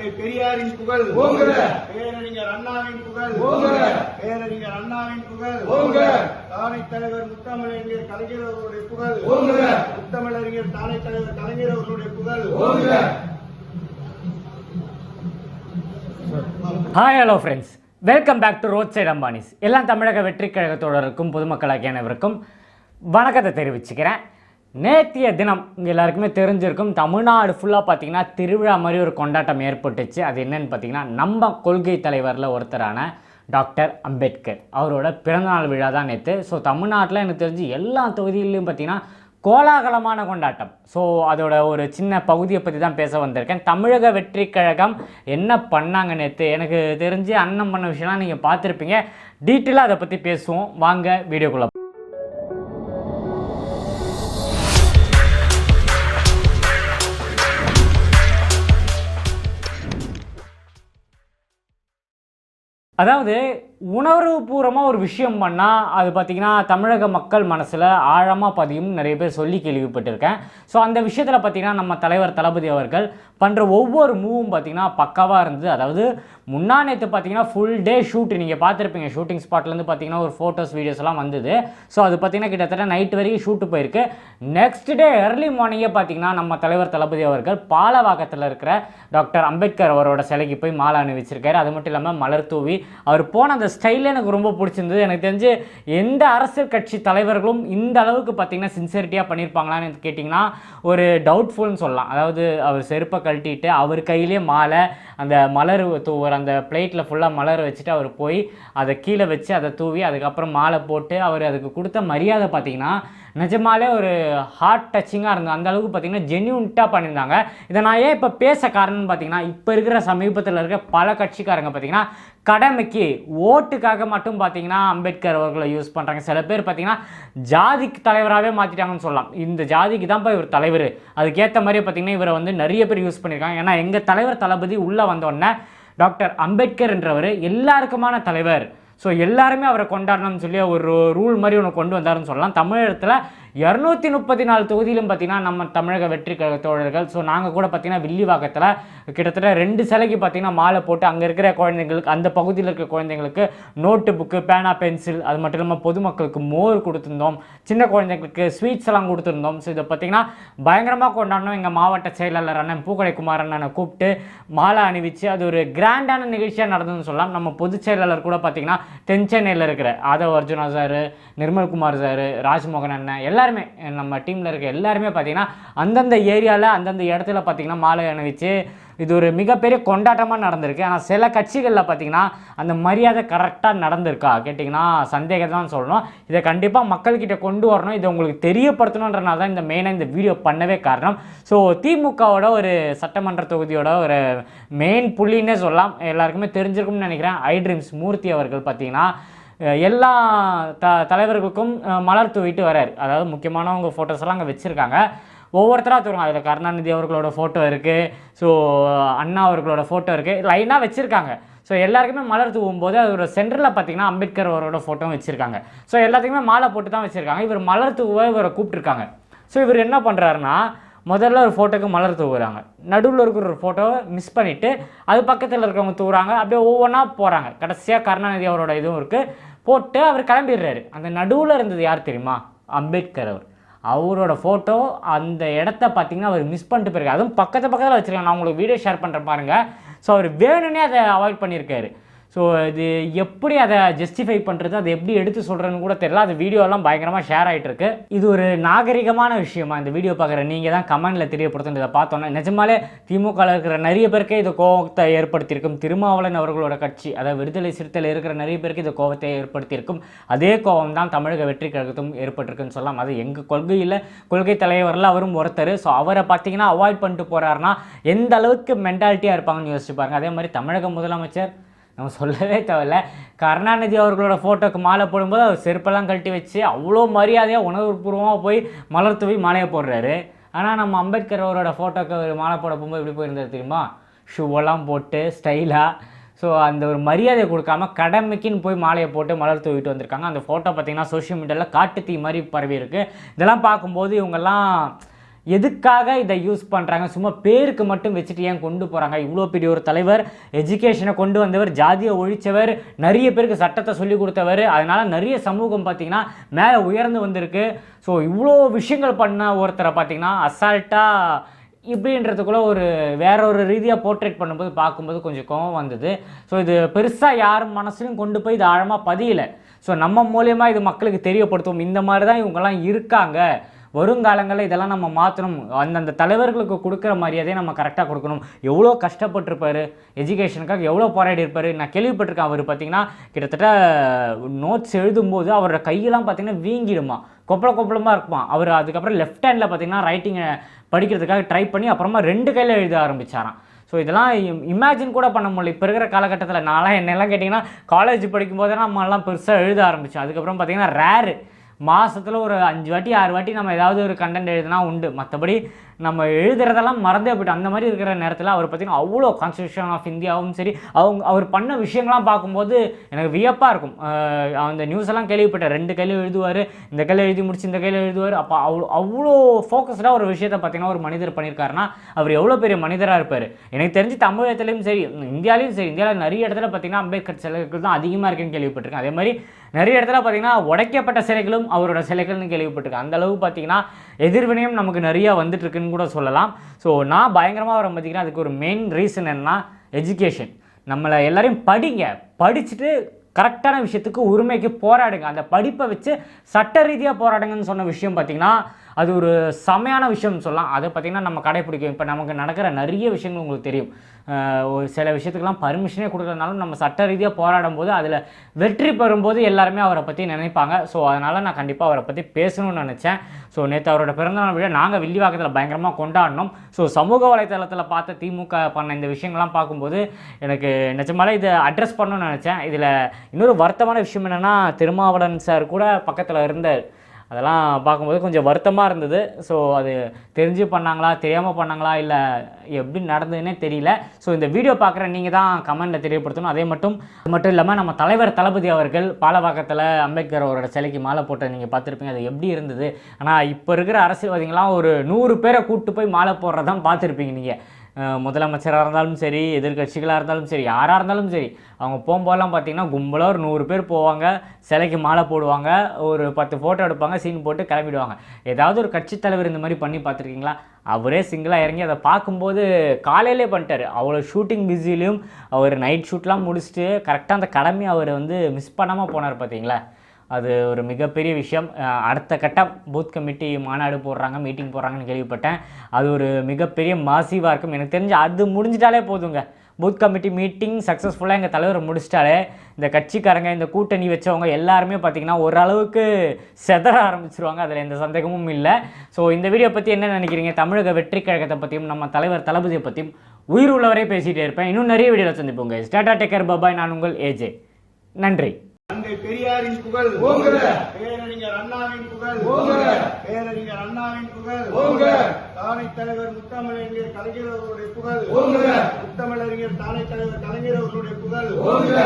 தந்தை பெரியாரின் புகழ் ஓங்குக. பேரறிஞர் அண்ணாவின் புகழ் ஓங்குக. பேரறிஞர் அண்ணாவின் புகழ் ஓங்குக. தானை தலைவர் முத்தமிழறிஞர் கலைஞர் அவர்களுடைய புகழ் ஓங்குக. முத்தமிழறிஞர் தானை தலைவர் கலைஞர் அவர்களுடைய புகழ் ஓங்குக. Hi hello friends welcome back to road side Ambanis எல்லாம் தமிழக வெற்றி கழகத்தோடருக்கும் பொதுமக்களாகிய அனைவருக்கும் வணக்கத்தை தெரிவிச்சுக்கிறேன் நேத்திய தினம் இங்கே எல்லாருக்குமே தெரிஞ்சிருக்கும். தமிழ்நாடு ஃபுல்லாக பார்த்தீங்கன்னா திருவிழா மாதிரி ஒரு கொண்டாட்டம் ஏற்பட்டுச்சு. அது என்னன்னு பார்த்தீங்கன்னா நம்ம கொள்கை தலைவரில் ஒருத்தரான டாக்டர் அம்பேத்கர். அவரோட பிறந்தநாள் விழா தான் நேற்று ஸோ தமிழ்நாட்டில் எனக்கு தெரிஞ்சு எல்லா தொகுதியிலையும் பார்த்தீங்கன்னா கோலாகலமான கொண்டாட்டம். ஸோ அதோட ஒரு சின்ன பகுதியை பற்றி தான் பேச வந்திருக்கேன். தமிழக வெற்றி கழகம் என்ன பண்ணாங்க நேற்று எனக்கு தெரிஞ்சு அண்ணன் பண்ண விஷயம்லாம் நீங்கள் பார்த்துருப்பீங்க. டீட்டெயிலாக அதை பற்றி பேசுவோம். வாங்க வீடியோக்குள்ளே அதாவது உணர்வுபூர்வமாக ஒரு விஷயம் பண்ணால் அது பார்த்திங்கன்னா தமிழக மக்கள் மனசில் ஆழமாக பதியும். நிறைய பேர் சொல்லி கேள்விப்பட்டிருக்கேன். ஸோ அந்த விஷயத்தில் பார்த்திங்கன்னா நம்ம தலைவர் தளபதி அவர்கள் பண்ணுற ஒவ்வொரு மூவும் பார்த்திங்கன்னா பக்காவாக இருந்தது. அதாவது முன்னா நேற்று பார்த்தீங்கன்னா ஃபுல் டே ஷூட் நீங்கள் பார்த்துருப்பீங்க ஷூட்டிங் ஸ்பாட்லேருந்து பார்த்தீங்கன்னா ஒரு ஃபோட்டோஸ் வீடியோஸ் எல்லாம் வந்தது. ஸோ அது பார்த்தீங்கன்னா கிட்டத்தட்ட நைட் வரைக்கும் ஷூட்டு போயிருக்கு. நெக்ஸ்ட் டே ஏர்லி மார்னிங்கே பார்த்தீங்கன்னா நம்ம தலைவர் தளபதி அவர்கள் பாலவாக்கத்தில் இருக்கிற டாக்டர் அம்பேத்கர் அவரோட சிலைக்கு போய் மாலை அணிவிச்சிருக்காரு. அது மட்டும் இல்லாமல் மலர் தூவி அவர் போன அந்த ஸ்டைல் எனக்கு ரொம்ப பிடிச்சிருந்தது. எனக்கு தெரிஞ்சு எந்த அரசியல் கட்சி தலைவர்களும் இந்த அளவுக்கு பார்த்தீங்கன்னா சின்சியரிட்டியாக பண்ணியிருப்பாங்களான்னு கேட்டிங்கன்னா ஒரு டவுட்ஃபுல்னு சொல்லலாம். அதாவது அவர் செருப்பை கழட்டிட்டு அவர் கையிலேயே மாலை அந்த மலர் தூவுற அந்த பிளேட்டில் ஃபுல்லாக மலர் வச்சுட்டு அவர் போய் அதை கீழே வச்சு அதை தூவி அதுக்கப்புறம் மாலை போட்டு அவர் அதுக்கு கொடுத்த மரியாதை பார்த்தீங்கன்னா நிஜமாலே ஒரு ஹார்ட் டச்சிங்காக இருந்தது. அந்த அளவுக்கு பார்த்தீங்கன்னா ஜென்யூன்ட்டாக பண்ணியிருந்தாங்க. இதை நான் ஏன் இப்போ பேச காரணம்னு பார்த்தீங்கன்னா இப்போ இருக்கிற சமீபத்தில் இருக்க பல கட்சிக்காரங்க பார்த்தீங்கன்னா கடமைக்கு ஓட்டுக்காக மட்டும் பார்த்தீங்கன்னா அம்பேத்கர் அவர்களை யூஸ் பண்ணுறாங்க சில பேர் பார்த்தீங்கன்னா ஜாதிக்கு தலைவராகவே மாற்றிட்டாங்கன்னு சொல்லலாம். இந்த ஜாதிக்கு தான் இப்போ இவர் தலைவர். அதுக்கேற்ற மாதிரி பார்த்தீங்கன்னா இவரை வந்து நிறைய பேர் யூஸ் பண்ணியிருக்காங்க. ஏன்னா எங்கள் தலைவர் தளபதி உள்ளே வந்தோடனே டாக்டர் அம்பேத்கர் என்றவர் எல்லாருக்குமான தலைவர். ஸோ எல்லாருமே அவரை கொண்டாடணும்னு சொல்லி ஒரு ரூல் மாதிரி ஒன்று கொண்டு வந்தாருன்னு சொல்லலாம். தமிழகத்தில் இரநூத்தி முப்பத்தி நாலு தொகுதியிலும் பார்த்தீங்கன்னா நம்ம தமிழக வெற்றி கழக தோழர்கள். ஸோ நாங்கள் கூட பார்த்தீங்கன்னா வில்லிவாக்கத்தில் கிட்டத்தட்ட ரெண்டு சிலைக்கு பார்த்தீங்கன்னா மாலை போட்டு அங்கே இருக்கிற குழந்தைங்களுக்கு அந்த பகுதியில் இருக்கிற குழந்தைங்களுக்கு நோட்டு புக்கு பேனா பென்சில் அது மட்டும் இல்லாமல் பொதுமக்களுக்கு மோர் கொடுத்துருந்தோம். சின்ன குழந்தைங்களுக்கு ஸ்வீட்ஸ் எல்லாம் கொடுத்துருந்தோம். ஸோ இதை பார்த்தீங்கன்னா பயங்கரமாக கொண்டாடணும் எங்கள் மாவட்ட செயலாளர் அண்ணன் பூக்கடை குமார் அண்ணனை கூப்பிட்டு மாலை அணிவிச்சு அது ஒரு கிராண்டான நிகழ்ச்சியாக நடந்ததுன்னு சொல்லலாம். நம்ம பொதுச் செயலாளர் கூட பார்த்தீங்கன்னா தென் சென்னையில் இருக்கிற ஆதவ் அர்ஜுனா சார் நிர்மல்குமார் சார் ராஜ்மோகன் அண்ணன் எல்லாருமே நம்ம டீமில் இருக்க எல்லாருமே பார்த்திங்கன்னா அந்தந்த ஏரியாவில் அந்தந்த இடத்துல பார்த்தீங்கன்னா மாலை அணிவிச்சு இது ஒரு மிகப்பெரிய கொண்டாட்டமாக நடந்திருக்கு. ஆனால் சில கட்சிகளில் பார்த்தீங்கன்னா அந்த மரியாதை கரெக்டாக நடந்திருக்கா? கேட்டிங்கன்னா சந்தேகம் தான் சொல்லணும். இதை கண்டிப்பாக மக்கள்கிட்ட கொண்டு வரணும். இதை உங்களுக்கு தெரியப்படுத்தணுன்றனால தான் இந்த மெயினாக இந்த வீடியோ பண்ணவே காரணம். ஸோ திமுகவோட ஒரு சட்டமன்ற தொகுதியோட ஒரு மெயின் புள்ளின்னே சொல்லலாம். எல்லாருக்குமே தெரிஞ்சிருக்கும்னு நினைக்கிறேன். ஐ ட்ரீம்ஸ் மூர்த்தி அவர்கள் பார்த்தீங்கன்னா எல்லா த தலைவர்களுக்கும் மலர் தூவிட்டு வரார் அதாவது முக்கியமானவங்க ஃபோட்டோஸ் எல்லாம் அங்கே வச்சுருக்காங்க. ஒவ்வொருத்தராக தருவாங்க அதில் கருணாநிதி அவர்களோட ஃபோட்டோ இருக்குது ஸோ அண்ணா அவர்களோட ஃபோட்டோ இருக்குது லைனாக வச்சுருக்காங்க. ஸோ எல்லாருக்குமே மலர் தூவும் போது அதோட சென்டரில் பார்த்தீங்கன்னா அம்பேத்கர் அவரோட ஃபோட்டோவும் வச்சுருக்காங்க. ஸோ எல்லாத்துக்குமே மாலை போட்டு தான் வச்சுருக்காங்க. இவர் மலர் தூவை இவரை கூப்பிட்டுருக்காங்க. ஸோ இவர் என்ன பண்ணுறாருன்னா முதல்ல ஒரு ஃபோட்டோக்கு மலர் தூவுறாங்க. நடுவில் இருக்கிற ஒரு ஃபோட்டோவை மிஸ் பண்ணிவிட்டு அது பக்கத்தில் இருக்கிறவங்க தூவுறாங்க. அப்படியே ஒவ்வொன்றா போகிறாங்க கடைசியாக கருணாநிதி அவரோட இதுவும் இருக்குது போட்டு அவர் கிளம்பிடுறாரு. அந்த நடுவில் இருந்தது யார் தெரியுமா? அம்பேத்கர் அவர். அவரோட ஃபோட்டோ அந்த இடத்த பார்த்தீங்கன்னா அவர் மிஸ் பண்ணிட்டு போயிருக்காரு. அதுவும் பக்கத்து பக்கத்தில் வச்சுருக்காங்க. நான் உங்களுக்கு வீடியோ ஷேர் பண்ணுறேன் பாருங்கள் ஸோ அவர் வேணும்னே அதை அவாய்ட் பண்ணியிருக்காரு. ஸோ இது எப்படி அதை ஜஸ்டிஃபை பண்ணுறது அதை எப்படி எடுத்து சொல்கிறேன்னு கூட தெரியல. அது வீடியோலாம் பயங்கரமாக ஷேர் ஆகிட்டுருக்கு இது ஒரு நாகரிகமான விஷயமா இந்த வீடியோ பார்க்குற நீங்கள் தான் கமெண்டில் தெரியப்படுத்தும் இதை பார்த்தோன்னா நிஜமாலே திமுகவில் இருக்கிற நிறைய பேருக்கே இது கோபத்தை ஏற்படுத்தியிருக்கும். திருமாவளன் அவர்களோட கட்சி அதாவது விடுதலை சிறுத்தையில் இருக்கிற நிறைய பேருக்கு இது கோபத்தை ஏற்படுத்தியிருக்கும். அதே கோபம் தான் தமிழக வெற்றி கழகத்தும் ஏற்பட்டிருக்குன்னு சொல்லலாம். அது எங்கள் கொள்கையில் கொள்கை தலைவரில் அவரும் ஒருத்தர். ஸோ அவரை பார்த்தீங்கன்னா அவாய்ட் பண்ணிட்டு போகிறாருன்னா எந்த அளவுக்கு மென்டாலிட்டியாக இருப்பாங்கன்னு யோசிச்சு பாருங்க. அதே மாதிரி தமிழக முதலமைச்சர் நம்ம சொல்லவே தேவையில்ல. கருணாநிதி அவர்களோட ஃபோட்டோக்கு மாலை போடும்போது அவர் செருப்பெல்லாம் கழட்டி வச்சு அவ்வளோ மரியாதையாக உணர்வுபூர்வமாக போய் மலர் தூவி மாலையை போடுறாரு. ஆனால் நம்ம அம்பேத்கர் அவரோட ஃபோட்டோக்கு அவர் மாலை போட போகும்போது எப்படி போயிருந்தார் தெரியுமா? ஷூவெல்லாம் போட்டு ஸ்டைலாக ஸோ அந்த ஒரு மரியாதை கொடுக்காம கடமைக்குன்னு போய் மாலையை போட்டு மலர் தூவிட்டு வந்திருக்காங்க. அந்த ஃபோட்டோ பார்த்திங்கன்னா சோஷியல் மீடியாவில் காட்டு தீ மாதிரி பரவி இருக்குது இதெல்லாம் பார்க்கும்போது இவங்கெல்லாம் எதுக்காக இதை யூஸ் பண்ணுறாங்க சும்மா பேருக்கு மட்டும் வச்சுட்டு ஏன் கொண்டு போகிறாங்க இவ்வளோ பெரிய ஒரு தலைவர் எஜுகேஷனை கொண்டு வந்தவர் ஜாதியை ஒழித்தவர் நிறைய பேருக்கு சட்டத்தை சொல்லி கொடுத்தவர். அதனால் நிறைய சமூகம் பார்த்திங்கன்னா மேலே உயர்ந்து வந்திருக்கு. ஸோ இவ்வளோ விஷயங்கள் பண்ண ஒருத்தரை பார்த்திங்கன்னா அசால்ட்டாக இப்படின்றதுக்குள்ள ஒரு வேற ஒரு ரீதியாக போர்ட்ரேட் பண்ணும்போது பார்க்கும்போது கொஞ்சம் கோவம் வந்தது. ஸோ இது பெருசாக யார் மனசுலையும் கொண்டு போய் இது ஆழமாக பதியலை. ஸோ நம்ம மூலயமா இது மக்களுக்கு தெரியப்படுத்துவோம். இந்த மாதிரி தான் இவங்கெல்லாம் இருக்காங்க. வருங்காலங்களில் இதெல்லாம் நம்ம மாற்றணும் அந்தந்த தலைவர்களுக்கு கொடுக்குற மரியாதையை நம்ம கரெக்டாக கொடுக்கணும். எவ்வளோ கஷ்டப்பட்டிருப்பார்? எஜுகேஷனுக்காக எவ்வளோ போராடி இருப்பார் நான் கேள்விப்பட்டிருக்கேன். அவர் பார்த்தீங்கன்னா கிட்டத்தட்ட நோட்ஸ் எழுதும்போது அவரோட கையெல்லாம் பார்த்தீங்கன்னா வீங்கிடுமா? கொப்பள கொப்பளமாக இருக்குமா? அவர் அதுக்கப்புறம் லெஃப்ட் ஹேண்டில் பார்த்தீங்கன்னா ரைட்டிங்கை படிக்கிறதுக்காக ட்ரை பண்ணி அப்புறமா ரெண்டு கையில் எழுத ஆரம்பிச்சாராம். ஸோ இதெல்லாம் இமேஜின் கூட பண்ண முடியல. இப்போ இருக்கிற காலகட்டத்தில் நான்லாம் என்னெல்லாம் கேட்டிங்கன்னா காலேஜ் படிக்கும்போது நம்மலாம் பெருசாக எழுத ஆரம்பித்தோம் அதுக்கப்புறம் பார்த்தீங்கன்னா ரேரு மாதத்தில் ஒரு அஞ்சு வாட்டி ஆறு வாட்டி நம்ம ஏதாவது ஒரு கண்டென்ட் எழுதுனா உண்டு. மற்றபடி நம்ம எழுதுறதெல்லாம் மறந்தே போய்ட்டு அந்த மாதிரி இருக்கிற நேரத்தில் அவர் பார்த்தீங்கன்னா அவ்வளோ கான்ஸ்டியூஷன் ஆஃப் இந்தியாவும் சரி அவங்க அவர் பண்ண விஷயங்கள்லாம் பார்க்கும்போது எனக்கு வியப்பாக இருக்கும். அந்த நியூஸ் எல்லாம் கேள்விப்பட்டேன். ரெண்டு கையில் எழுதுவார் இந்த கையில் எழுதி முடிச்சு இந்த கையில் எழுதுவார். அப்போ அவ்வளோ அவ்வளோ ஃபோக்கஸ்டாக ஒரு விஷயத்தை பார்த்தீங்கன்னா ஒரு மனிதர் பண்ணியிருக்காருன்னா அவர் எவ்வளோ பெரிய மனிதராக இருப்பார்? எனக்கு தெரிஞ்சு தமிழகத்துலேயும் சரி இந்தியாலையும் சரி இந்தியாவில் நிறைய இடத்துல பார்த்தீங்கன்னா அம்பேத்கர் சிலைகள் தான் அதிகமாக இருக்குன்னு கேள்விப்பட்டிருக்கேன். அதே மாதிரி நிறைய இடத்துல பார்த்தீங்கன்னா உடைக்கப்பட்ட சிலைகளும் அவரோட சிலைகள்னு கேள்விப்பட்டிருக்கேன். அந்த அளவு பார்த்தீங்கன்னா எதிர்வினையும் நமக்கு நிறையா வந்துட்டு கூட சொல்லலாம். ஸோ நான் பயங்கரமாக வர பார்த்தீங்கன்னா அதுக்கு ஒரு மெயின் ரீசன் என்னன்னா எஜுகேஷன் நம்மளை எல்லாரையும் படிங்க. படிச்சுட்டு கரெக்டான விஷயத்துக்கு உரிமைக்கு போராடுங்க. அந்த படிப்பை வச்சு சட்ட ரீதியாக போராடுங்கன்னு சொன்ன விஷயம் பார்த்தீங்கன்னா அது ஒரு செமையான விஷயம் சொல்லலாம். அதை பார்த்திங்கன்னா நம்ம கடைப்பிடிக்கும் இப்போ நமக்கு நடக்கிற நிறைய விஷயங்கள் உங்களுக்கு தெரியும். ஒரு சில விஷயத்துக்கெல்லாம் பர்மிஷனே கொடுக்கறதுனாலும் நம்ம சட்ட ரீதியாக போராடும் போது அதில் வெற்றி பெறும்போது எல்லாருமே அவரை பற்றி நினைப்பாங்க. ஸோ அதனால் நான் கண்டிப்பாக அவரை பற்றி பேசணும்னு நினச்சேன். ஸோ நேற்று அவரோட பிறந்தநாள் விழா நாங்கள் வில்லிவாக்கத்தில் பயங்கரமாக கொண்டாடினோம். ஸோ சமூக வலைதளத்தில் பார்த்த திமுக பண்ண இந்த விஷயங்கள்லாம் பார்க்கும்போது எனக்கு நிஜமாலே இதை அட்ரஸ் பண்ணணும்னு நினச்சேன். இதில் இன்னொரு வருத்தமான விஷயம் என்னென்னா திருமாவளவன் சார் கூட பக்கத்தில் இருந்தார். அதெல்லாம் பார்க்கும்போது கொஞ்சம் வருத்தமாக இருந்தது. ஸோ அது தெரிஞ்சு பண்ணாங்களா தெரியாமல் பண்ணாங்களா இல்லை எப்படி நடந்ததுன்னே தெரியல. ஸோ இந்த வீடியோ பார்க்குற நீங்கள் தான் கமெண்ட்டில் தெரியப்படுத்தணும். அதே மட்டும் அது மட்டும் இல்லாமல் நம்ம தலைவர் தளபதி அவர்கள் பாலவாக்கத்தில் அம்பேத்கர் அவரோட சிலைக்கு மாலை போட்டு நீங்கள் பார்த்துருப்பீங்க. அது எப்படி இருந்தது? ஆனால் இப்போ இருக்கிற அரசியல்வாதிகள்லாம் ஒரு நூறு பேரை கூப்பிட்டு போய் மாலை போடுறதான் பார்த்துருப்பீங்க நீங்கள் முதலமைச்சராக இருந்தாலும் சரி எதிர்க்கட்சிகளாக இருந்தாலும் சரி யாராக இருந்தாலும் சரி அவங்க போகும்போதெல்லாம் பார்த்தீங்கன்னா கும்பலாக ஒரு நூறு பேர் போவாங்க. சிலைக்கு மாலை போடுவாங்க. ஒரு பத்து ஃபோட்டோ எடுப்பாங்க. சீன் போட்டு கிளம்பிடுவாங்க. ஏதாவது ஒரு கட்சித் தலைவர் இந்த மாதிரி பண்ணி பார்த்துருக்கீங்களா அவரே சிங்கிளாக இறங்கி அதை பார்க்கும்போது காலையிலே பண்ணிட்டார். அவ்வளோ ஷூட்டிங் பிஸிலையும் அவர் நைட் ஷூட்லாம் முடிச்சுட்டு கரெக்டாக அந்த கடமையை அவர் வந்து மிஸ் பண்ணாமல் போனார் பார்த்தீங்களா அது ஒரு மிகப்பெரிய விஷயம். அடுத்த கட்டம் பூத் கமிட்டி மாநாடு போடுறாங்க மீட்டிங் போடுறாங்கன்னு கேள்விப்பட்டேன். அது ஒரு மிகப்பெரிய மாசிவாக இருக்கும். எனக்கு தெரிஞ்சு அது முடிஞ்சிட்டாலே போதுங்க. பூத் கமிட்டி மீட்டிங் சக்ஸஸ்ஃபுல்லாக எங்கள் தலைவர் முடிச்சிட்டாலே இந்த கட்சிக்காரங்க இந்த கூட்டணி வச்சவங்க எல்லாருமே பார்த்தீங்கன்னா ஓரளவுக்கு செதற ஆரம்பிச்சிருவாங்க. அதில் எந்த சந்தேகமும் இல்லை. ஸோ இந்த வீடியோ பற்றி என்ன நினைக்கிறீங்க? தமிழக வெற்றி கழகத்தை பற்றியும் நம்ம தலைவர் தளபதியை பற்றியும் உயிர் உள்ளவரே பேசிகிட்டே இருப்பேன். இன்னும் நிறைய வீடியோவில் சந்திப்போங்க ஸ்டாட்டா டேக்கர் பாபாய் நான் உங்கள் ஏஜே நன்றி. தந்தை பெரியாரின் புகழ் ஓங்குக. பேரறிஞர் அண்ணாவின் புகழ் ஓங்குக. பேரறிஞர் அண்ணாவின் புகழ் ஓங்குக. தானை தலைவர் முத்தமிழறிஞர் கலைஞர் அவர்களுடைய புகழ் ஓங்குக. முத்தமிழறிஞர் தானை தலைவர் கலைஞர் அவர்களுடைய புகழ் ஓங்குக.